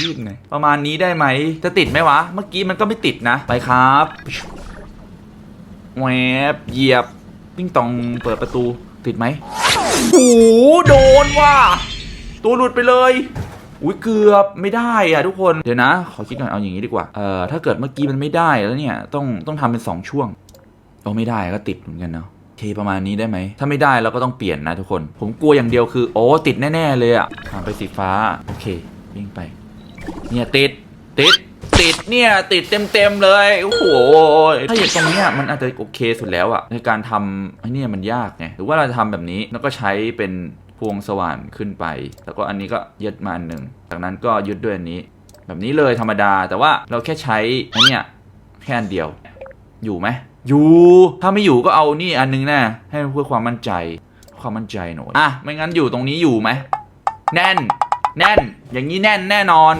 ยืดหน่อยประมาณนี้ได้ไหม จะติดไหมวะ เมื่อกี้มันก็ไม่ติดนะ ไปครับแหวบเหยียบปิ้งตองเปิดประตูติดไหมโอ้โหโดนว่ะตัวหลุดไปเลยอุ้ยเกือบไม่ได้อะทุกคนเดี๋ยวนะ ขอคิดหน่อยเอาอย่างนี้ดีกว่าเอ่อถ้าเกิดเมื่อกี้มันไม่ได้แล้วเนี่ยต้องต้องทำเป็นสองช่วงโอ้ไม่ได้ก็ติดเหมือนกันเนาะโอเคประมาณนี้ได้ไหมถ้าไม่ได้เราก็ต้องเปลี่ยนนะทุกคน ผมกลัวอย่างเดียวคือ โอ้ติดแน่ ๆ เลยอะผ่านไปสีฟ้า โอเควิ่งไป เนี่ยติดติดติดเนี่ยติดเต็มๆเลยโอ้โหถ้าอย่างตรงเนี้ยมันอาจจะโอเคสุดแล้วอะในการทำไอ้นี่มันยากไงหรือว่าเราจะทำแบบนี้แล้วก็ใช้เป็นพวงสว่านขึ้นไป แล้วก็อันนี้ก็ยึดมาอันหนึ่งจากนั้นก็ยึดด้วยอันนี้ แบบนี้เลยธรรมดาแต่ว่าเราแค่ใช้อันเนี้ยแค่อันเดียว อยู่ไหมอยู่ถ้าไม่อยู่ก็เอานี่อันนึงแน่ให้เพื่อความมั่นใจความมั่นใจหน่อยอะไม่งั้นอยู่ตรงนี้อยู่ไหมแน่น แน่น อย่างนี้แน่นแน่นอน